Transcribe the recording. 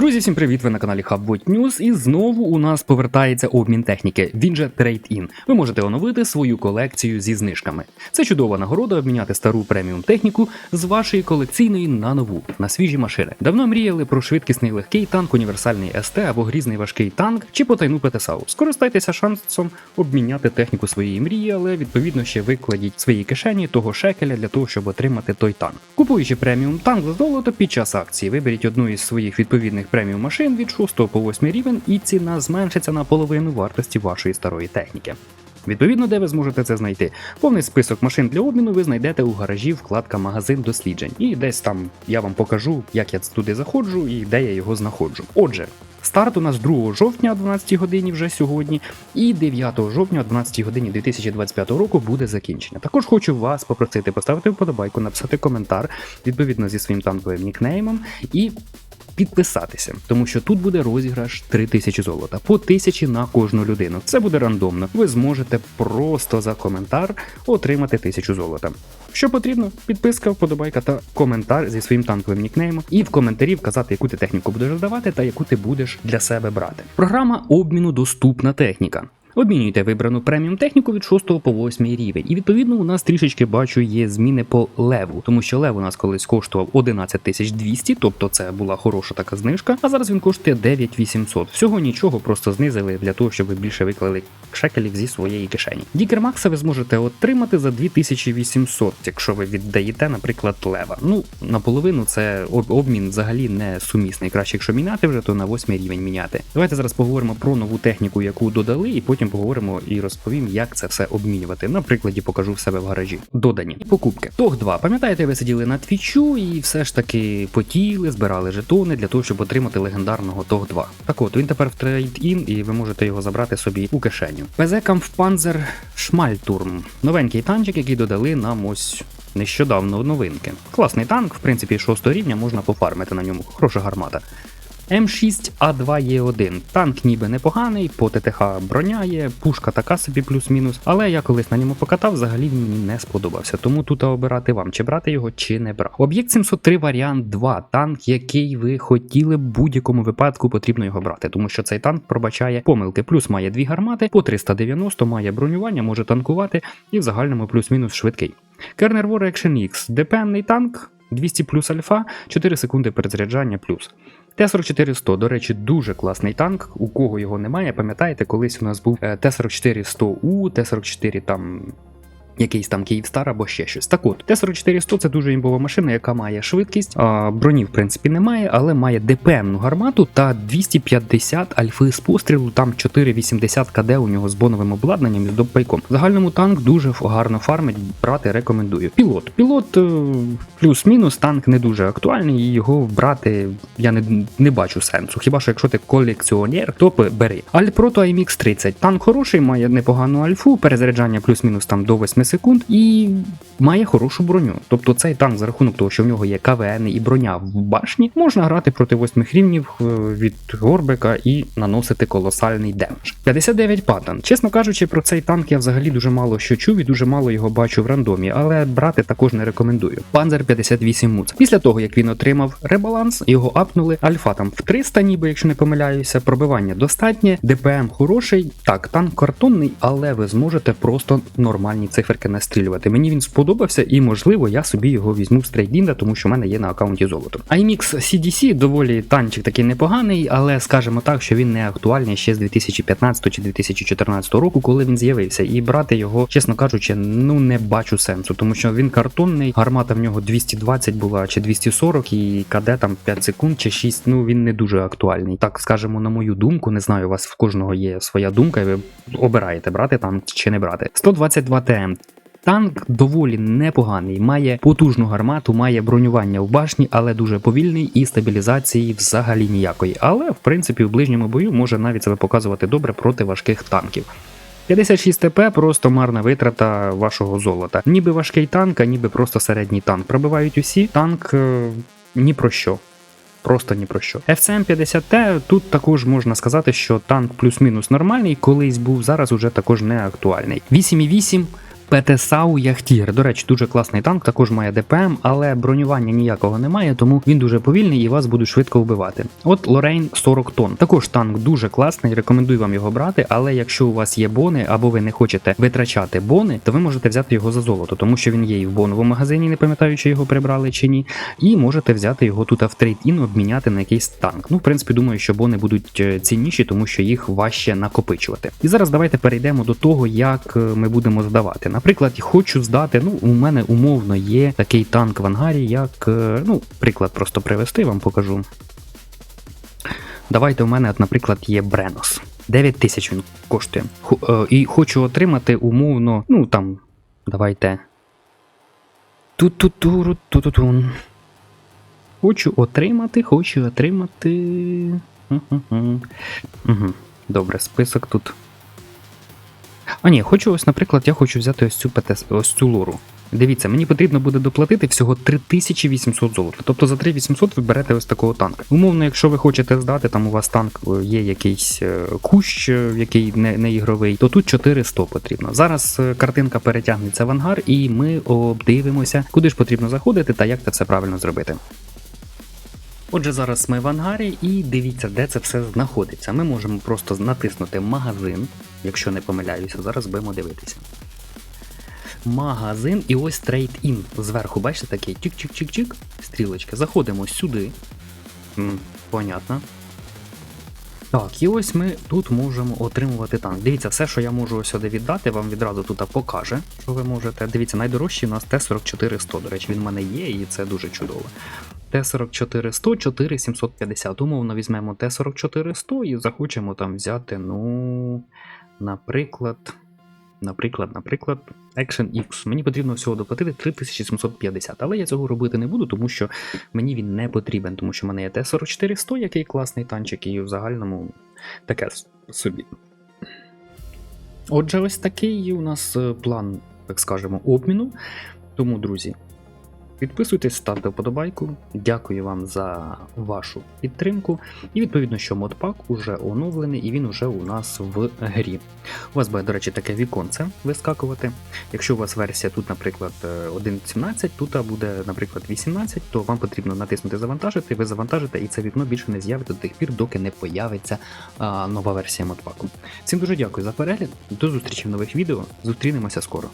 Друзі, всім привіт! Ви на каналі Hubbot News і знову у нас повертається обмін техніки. Він же Trade-In. Ви можете оновити свою колекцію зі знижками. Це чудова нагорода обміняти стару преміум техніку з вашої колекційної на нову, на свіжі машини. Давно мріяли про швидкісний легкий танк, універсальний СТ або грізний важкий танк чи потайну ПТСАУ. Скористайтеся шансом обміняти техніку своєї мрії, але відповідно ще викладіть в свої кишені того шекеля для того, щоб отримати той танк. Купуючи преміум танк за золото під час акції, виберіть одну із своїх відповідних преміум машин від 6 по 8 рівень, і ціна зменшиться на половину вартості вашої старої техніки. Відповідно, де ви зможете це знайти. Повний список машин для обміну ви знайдете у гаражі вкладка магазин досліджень. І десь там я вам покажу, як я туди заходжу і де я його знаходжу. Отже. Старт у нас 2 жовтня о 12 годині вже сьогодні, і 9 жовтня о 12 годині 2025 року буде закінчення. Також хочу вас попросити поставити вподобайку, написати коментар відповідно зі своїм танковим нікнеймом і підписатися, тому що тут буде розіграш 3000 золота по 1000 на кожну людину. Це буде рандомно. Ви зможете просто за коментар отримати 1000 золота. Що потрібно? Підписка, вподобайка та коментар зі своїм танковим нікнеймом, і в коментарі вказати, яку ти техніку будеш здавати та яку ти будеш для себе брати. Програма обміну доступна техніка. Обмінюйте вибрану преміум техніку від 6 по 8 рівень. І відповідно у нас трішечки бачу є зміни по леву, тому що лев у нас колись коштував 11 200, тобто це була хороша така знижка. А зараз він коштує 9800. Всього нічого, просто знизили для того, щоб ви більше виклали шекелів зі своєї кишені. Дікер Макса ви зможете отримати за 2800, якщо ви віддаєте, наприклад, лева. Ну наполовину це обмін взагалі не сумісний. Краще, якщо міняти вже, то на 8 рівень міняти. Давайте зараз поговоримо про нову техніку, яку додали, і потім поговоримо і розповім, як це все обмінювати. На прикладі покажу в себе в гаражі. Додані покупки. Тог 2. Пам'ятаєте, ви сиділи на твічу і все ж таки потіли, збирали жетони для того, щоб отримати легендарного Тог 2. Так от він тепер в трейд-ін, і ви можете його забрати собі у кишеню. ПЗ Kampfpanzer Schmalturm. Новенький танчик, який додали нам ось. Нещодавно новинки. Класний танк, в принципі, 6 рівня можна пофармити на ньому. Хороша гармата. М6А2Е1. Танк ніби непоганий, по ТТХ броня є, пушка така собі плюс-мінус, але я колись на ньому покатав, взагалі він мені не сподобався. Тому тут обирати вам, чи брати його, чи не брати. Об'єкт 703 варіант 2. Танк, який ви хотіли в будь-якому випадку, потрібно його брати, тому що цей танк пробачає помилки. Плюс має дві гармати, по 390 має бронювання, може танкувати і в загальному плюс-мінус швидкий. Кернер War Action X. ДПМний танк. 200 плюс альфа, 4 секунди перезаряджання плюс. Т-44-100, до речі, дуже класний танк. У кого його немає, пам'ятаєте, колись у нас був е, Т-44-100У, Т-44 там. Якийсь там Київстар або ще щось. Так от, Т-44-100 це дуже імбова машина, яка має швидкість, а броні, в принципі, немає, але має ДПМну гармату та 250 альфи з пострілу, там 480 КД у нього з боновим обладнанням і з допайком. В загальному танк дуже гарно фармить, брати рекомендую. Пілот. Пілот е, плюс-мінус, танк не дуже актуальний, і його брати я не, не бачу сенсу. Хіба що якщо ти колекціонер, то бери. Альпрото IMX 30. Танк хороший, має непогану альфу, перезаряджання плюс-мінус там до 8 секунд і має хорошу броню. Тобто цей танк за рахунок того, що в нього є КВН і броня в башні, можна грати проти 8 рівнів е, від Горбека і наносити колосальний демедж. 59 паттон. Чесно кажучи, про цей танк я взагалі дуже мало що чув і дуже мало його бачу в рандомі, але брати також не рекомендую. Панзер 58 Муц. Після того, як він отримав ребаланс, його апнули. Альфа там в 300, ніби, якщо не помиляюся, пробивання достатнє, ДПМ хороший. Так, танк картонний, але ви зможете просто нормальні циферки настрілювати. Мені він сподобався, і можливо я собі його візьму з трейдінда, тому що в мене є на аккаунті золото. IMX CDC доволі танчик такий непоганий, але скажемо так, що він не актуальний ще з 2015 чи 2014 року, коли він з'явився. І брати його, чесно кажучи, ну не бачу сенсу, тому що він картонний, гармата в нього 220 була чи 240, і КД там 5 секунд чи 6, ну він не дуже актуальний. Так скажемо, на мою думку, не знаю, у вас в кожного є своя думка, і ви обираєте брати там чи не брати. 122 ТМ. Танк доволі непоганий, має потужну гармату, має бронювання в башні, але дуже повільний і стабілізації взагалі ніякої. Але в принципі в ближньому бою може навіть себе показувати добре проти важких танків. 56 ТП просто марна витрата вашого золота. Ніби важкий танк, а ніби просто середній танк. Пробивають усі, танк е, ні про що. Просто ні про що. FCM 50T тут також можна сказати, що танк плюс-мінус нормальний, колись був, зараз уже також не актуальний. 8,8 Петесау Яхтір. До речі, дуже класний танк, також має ДПМ, але бронювання ніякого немає, тому він дуже повільний і вас будуть швидко вбивати. От Лорейн 40 тонн. Також танк дуже класний, рекомендую вам його брати, але якщо у вас є бони або ви не хочете витрачати бони, то ви можете взяти його за золото, тому що він є і в боновому магазині, не пам'ятаю, чи його прибрали чи ні. І можете взяти його тут в трейд-ін, обміняти на якийсь танк. Ну, в принципі, думаю, що бони будуть е, цінніші, тому що їх важче накопичувати. І зараз давайте перейдемо до того, як е, ми будемо здавати. Наприклад, хочу здати. Ну, у мене умовно є такий танк в ангарі, як е, ну, приклад просто привести, вам покажу. Давайте у мене, от, наприклад, є Бренос. 9 тисяч він коштує. Ху- е, І хочу отримати умовно, ну там, давайте. Ту-ту-туру, ту-ту-тун. Хочу отримати, хочу отримати. Угу. Добре, список тут. А ні, хочу ось, наприклад, я хочу взяти ось цю ПТС, ось цю лору. Дивіться, мені потрібно буде доплатити всього 3800 золота. Тобто за 3800 ви берете ось такого танка. Умовно, якщо ви хочете здати, там у вас танк е, є якийсь е, кущ, е, який не, не ігровий, то тут 400 потрібно. Зараз картинка перетягнеться в ангар, і ми обдивимося, куди ж потрібно заходити та як це все правильно зробити. Отже, зараз ми в ангарі і дивіться, де це все знаходиться. Ми можемо просто натиснути магазин, якщо не помиляюся, зараз будемо дивитися. Магазин і ось Trade-in. Зверху, бачите, такий чик-чик-чик-чик, стрілочка. Заходимо сюди. Понятно. Так, і ось ми тут можемо отримувати танк. Дивіться, все, що я можу сюди віддати, вам відразу тут покаже, що ви можете. Дивіться, найдорожчий у нас Т-44-100. До речі, він в мене є, і це дуже чудово. Т-44-100, 4750. Умовно візьмемо Т-44-100 і захочемо там взяти, ну, наприклад. Наприклад, наприклад, Action X. Мені потрібно всього доплатити 3750, але я цього робити не буду, тому що мені він не потрібен, тому що в мене є Т-44-100, який класний танчик, і в загальному таке собі. Отже, ось такий у нас е, план, так скажемо, обміну. Тому, друзі, підписуйтесь, ставте вподобайку. Дякую вам за вашу підтримку. І відповідно, що модпак уже оновлений і він уже у нас в грі. У вас буде, до речі, таке віконце вискакувати. Якщо у вас версія тут, наприклад, е, 1.17, тут буде, наприклад, 18, то вам потрібно натиснути завантажити, ви завантажите, і це вікно більше не з'явиться до тих пір, доки не появиться а, нова версія модпаку. Всім дуже дякую за перегляд. До зустрічі в нових відео. Зустрінемося скоро.